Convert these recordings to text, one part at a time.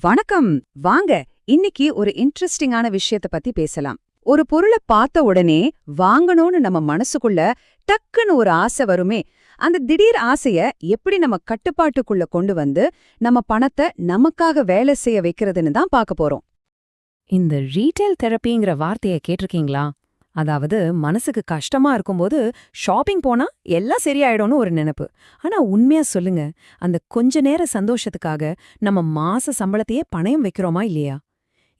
வணக்கம். வாங்க இன்னைக்கு ஒரு இன்ட்ரெஸ்டிங்கான விஷயத்த பத்தி பேசலாம். ஒரு பொருளை பார்த்த உடனே வாங்கணும்னு நம்ம மனசுக்குள்ள டக்குன்னு ஒரு ஆசை வருமே. அந்த திடீர் ஆசைய எப்படி நம்ம கட்டுப்பாட்டுக்குள்ள கொண்டு வந்து நம்ம பணத்தை நமக்காக வேலை செய்ய வைக்கிறதுன்னு தான் பார்க்க போறோம். இந்த ரீட்டைல் தெரப்பிங்கிற வார்த்தைய கேட்டிருக்கீங்களா? அதாவது மனசுக்கு கஷ்டமா இருக்கும்போது ஷாப்பிங் போனா எல்லாம் சரியாயிடும்னு ஒரு நினைப்பு. ஆனா உண்மையா சொல்லுங்க அந்த கொஞ்ச நேர சந்தோஷத்துக்காக நம்ம மாச சம்பளத்தையே பணயம் வைக்கிறோமா இல்லையா?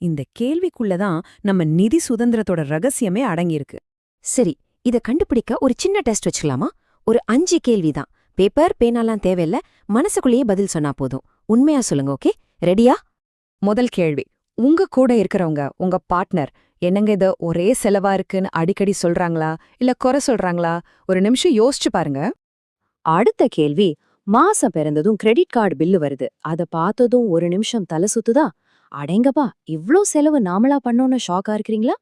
இந்த கேள்விக்குள்ளதான் நம்ம நிதி சுதந்திரத்தோட ரகசியமே அடங்கியிருக்கு. சரி இத கண்டுபிடிக்க ஒரு சின்ன டெஸ்ட் வச்சுக்கலாமா? ஒரு அஞ்சு கேள்விதான். பேப்பர் பேனாலாம் தேவையில்ல மனசுக்குள்ளேயே பதில் சொன்னா போதும். உண்மையா சொல்லுங்க ஓகே? ரெடியா? முதல் கேள்வி உங்க கூட இருக்கிறவங்க உங்க பார்ட்னர் என்னங்க இது ஒரே செலவா இருக்குன்னு அடிக்கடி சொல்றாங்களா? இல்ல குறை சொல்றாங்களா? ஒரு நிமிஷம் யோசிச்சு பாருங்க. அடுத்த கேள்வி மாசம் பிறந்ததும் கிரெடிட் கார்டு பில்லு வருது. அத பார்த்ததும் ஒரு நிமிஷம் தலை சுத்துதா? அடேங்கப்பா இவ்ளோ செலவு நாமளா பண்ணோன்னு ஷாக்கா இருக்கிறீங்களா?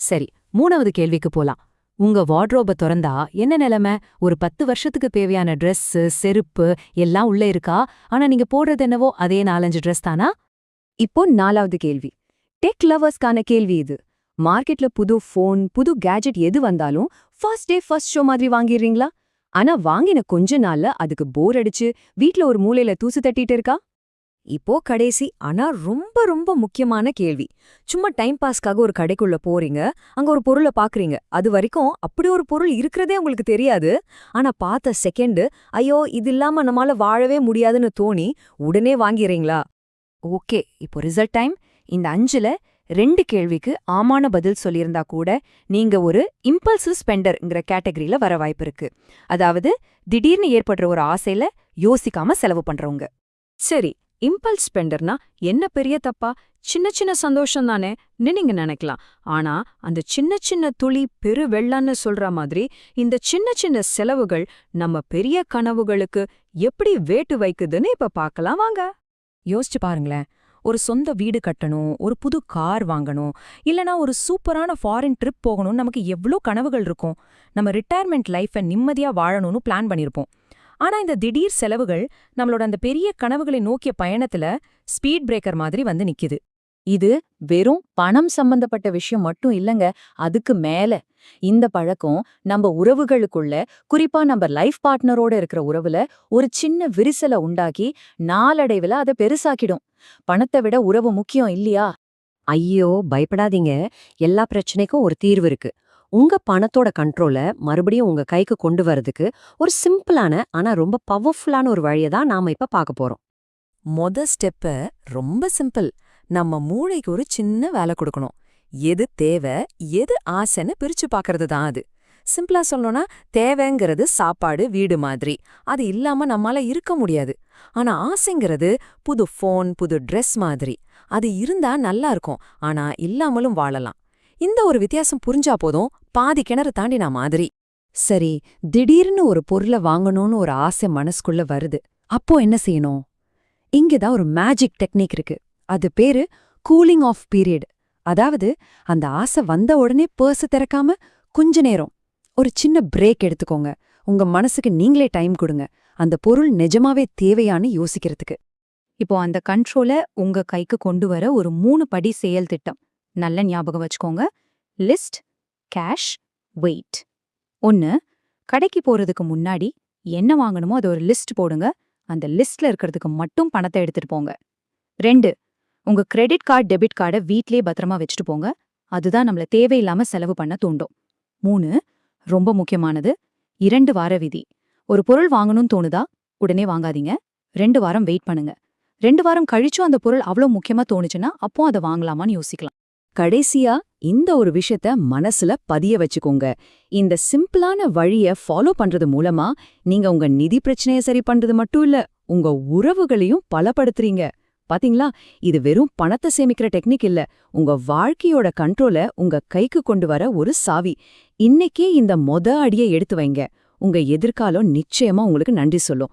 சரி மூணாவது கேள்விக்கு போலாம். உங்க வார்ட்ரோப திறந்தா என்ன நிலைமை? ஒரு பத்து வருஷத்துக்கு தேவையான Dress செருப்பு எல்லாம் உள்ள இருக்கா? ஆனா நீங்க போடுறது என்னவோ அதே நாலஞ்சு ட்ரெஸ் தானா? இப்போ நாலாவது கேள்வி. டெக் லவர்ஸ்க்கான கேள்வி இது. மார்க்கெட்ல புது ஃபோன் புது கேஜெட் எது வந்தாலும் ஃபர்ஸ்ட் டே ஃபர்ஸ்ட் ஷோ மாதிரி வாங்கிடுறீங்களா? ஆனா வாங்கின கொஞ்ச நாள்ல அதுக்கு போர் அடிச்சு வீட்ல ஒரு மூலையில தூசு தட்டிட்டு இருக்கா? இப்போ கடைசி ஆனா ரொம்ப ரொம்ப முக்கியமான கேள்வி. சும்மா டைம் பாஸ்க்காக ஒரு கடைக்குள்ள போறீங்க அங்க ஒரு பொருளை பாக்குறீங்க. அது வரைக்கும் அப்படி ஒரு பொருள் இருக்கிறதே உங்களுக்கு தெரியாது. ஆனா பார்த்த செகண்டு ஐயோ இது இல்லாம நம்மால வாழவே முடியாதுன்னு தோணி உடனே வாங்கிறீங்களா ஓகே இப்போ ரிசல்ட் டைம் இந்த அஞ்சுல ரெண்டு கேள்விக்கு ஆமான பதில் சொல்லியிருந்தா கூட நீங்க ஒரு இம்பல்சிவ் ஸ்பெண்டர்ங்கிற கேட்டகரியில வர வாய்ப்பு இருக்கு. அதாவது திடீர்னு ஏற்படுற ஒரு ஆசையில யோசிக்காம செலவு பண்றவங்க. சரி இம்பல்ஸ் ஸ்பெண்டர்னா என்ன பெரிய தப்பா? சின்ன சின்ன சந்தோஷம் தானே நீங்க நினைக்கலாம். ஆனா அந்த சின்ன சின்ன துளி பெரு வெள்ளன்னு சொல்ற மாதிரி இந்த சின்ன சின்ன செலவுகள் நம்ம பெரிய கனவுகளுக்கு எப்படி வேட்டு வைக்குதுன்னு இப்ப பார்க்கலாம் வாங்க. யோசிச்சு பாருங்களேன். ஒரு சொந்த வீடு கட்டணும் ஒரு புது கார் வாங்கணும் இல்லனா ஒரு சூப்பரான ஃபாரின் ட்ரிப் போகணும்னு நமக்கு எவ்ளோ கனவுகள் இருக்கும். நம்ம ரிட்டையர்மெண்ட் லைஃபை நிம்மதியா வாழணும்னு பிளான் பண்ணியிருப்போம் ஆனா இந்த திடீர் செலவுகள் நம்மளோட அந்த பெரிய கனவுகளை நோக்கிய பயணத்துல ஸ்பீட் பிரேக்கர் மாதிரி வந்து நிக்குது. இது வெறும் பணம் சம்பந்தப்பட்ட விஷயம் மட்டும் இல்லங்க. அதுக்கு மேல இந்த பழக்கம் நம்ம உறவுகளுக்குள்ள குறிப்பா நம்ம லைஃப் பார்ட்னரோட இருக்கிற உறவுல ஒரு சின்ன விரிசலை உண்டாக்கி நாளடைவுல அதை பெருசாக்கிடும். பணத்தை விட உறவு முக்கியம் இல்லையா? ஐயோ பயப்படாதீங்க. எல்லா பிரச்சனைக்கும் ஒரு தீர்வு இருக்கு. உங்க பணத்தோட கண்ட்ரோல மறுபடியும் உங்க கைக்கு கொண்டு வரதுக்கு ஒரு சிம்பிளான ஆனா ரொம்ப பவர்ஃபுல்லான ஒரு வழியை தான் நாம இப்ப பார்க்க போறோம். மொத ஸ்டெப்ப ரொம்ப சிம்பிள் நம்ம மூளைக்கு ஒரு சின்ன வேலை கொடுக்கணும். எது தேவை எது ஆசைன்னு பிரிச்சு பார்க்கறது தான் அது. சிம்பிளா சொல்லணும்னா தேவைங்கிறது சாப்பாடு வீடு மாதிரி. அது இல்லாம நம்மால இருக்க முடியாது. ஆனா ஆசைங்கிறது புது ஃபோன் புது ட்ரெஸ் மாதிரி. அது இருந்தா நல்லா இருக்கும். ஆனா இல்லாமலும் வாழலாம். இந்த ஒரு வித்தியாசம் புரிஞ்சா போதும். பாதி கிணறு தாண்டினா மாதிரி. சரி திடீர்னு ஒரு பொருளை வாங்கணும்னு ஒரு ஆசை மனசுக்குள்ள வருது. அப்போ என்ன செய்யணும்? இங்கதான் ஒரு மேஜிக் டெக்னிக் இருக்கு. அது பேரு கூலிங் ஆஃப் பீரியட் அதாவது அந்த ஆசை வந்த உடனே பர்ஸ் திறக்காம கொஞ்ச நேரம் ஒரு சின்ன பிரேக் எடுத்துக்கோங்க. உங்க மனசுக்கு நீங்களே டைம் கொடுங்க. அந்த பொருள் நிஜமாவே தேவையான்னு யோசிக்கிறதுக்கு. இப்போ அந்த கண்ட்ரோலை உங்க கைக்கு கொண்டு வர ஒரு மூணு படி செயல் திட்டம். நல்ல ஞாபகம் வச்சுக்கோங்க. லிஸ்ட் கேஷ் வெயிட் ஒன்னு கடைக்கு போறதுக்கு முன்னாடி என்ன வாங்கணுமோ அது ஒரு லிஸ்ட் போடுங்க. அந்த லிஸ்ட்ல இருக்கிறதுக்கு மட்டும் பணத்தை எடுத்துட்டு போங்க. ரெண்டு உங்க கிரெடிட் கார்டு டெபிட் கார்டை வீட்லயே பத்திரமா வச்சுட்டு போங்க. அதுதான் நம்மள தேவையில்லாம செலவு பண்ண தூண்டும். மூணு ரொம்ப முக்கியமானது இரண்டு வார விதி. ஒரு பொருள் வாங்கணும்னு தோணுதா? உடனே வாங்காதீங்க. ரெண்டு வாரம் வெயிட் பண்ணுங்க. ரெண்டு வாரம் கழிச்சும் அந்த பொருள் அவ்வளோ முக்கியமா தோணுச்சுன்னா அப்போ அதை வாங்கலாமான்னு யோசிக்கலாம். கடைசியா இந்த ஒரு விஷயத்த மனசுல பதிய வச்சுக்கோங்க. இந்த சிம்பிளான வழிய ஃபாலோ பண்றது மூலமா நீங்க உங்க நிதி பிரச்சனைய சரி பண்றது மட்டும் இல்ல உங்க உறவுகளையும் பலப்படுத்துறீங்க. பாத்தீங்களா? இது வெறும் பணத்தை சேமிக்கிற டெக்னிக் இல்ல. உங்க வாழ்க்கையோட கண்ட்ரோல உங்க கைக்கு கொண்டு வர ஒரு சாவி. இன்னைக்கே இந்த மொத அடியை எடுத்து வைங்க. உங்க எதிர்காலம் நிச்சயமா உங்களுக்கு நன்றி சொல்லும்.